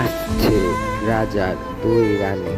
আসছে রাজার দুই রানী।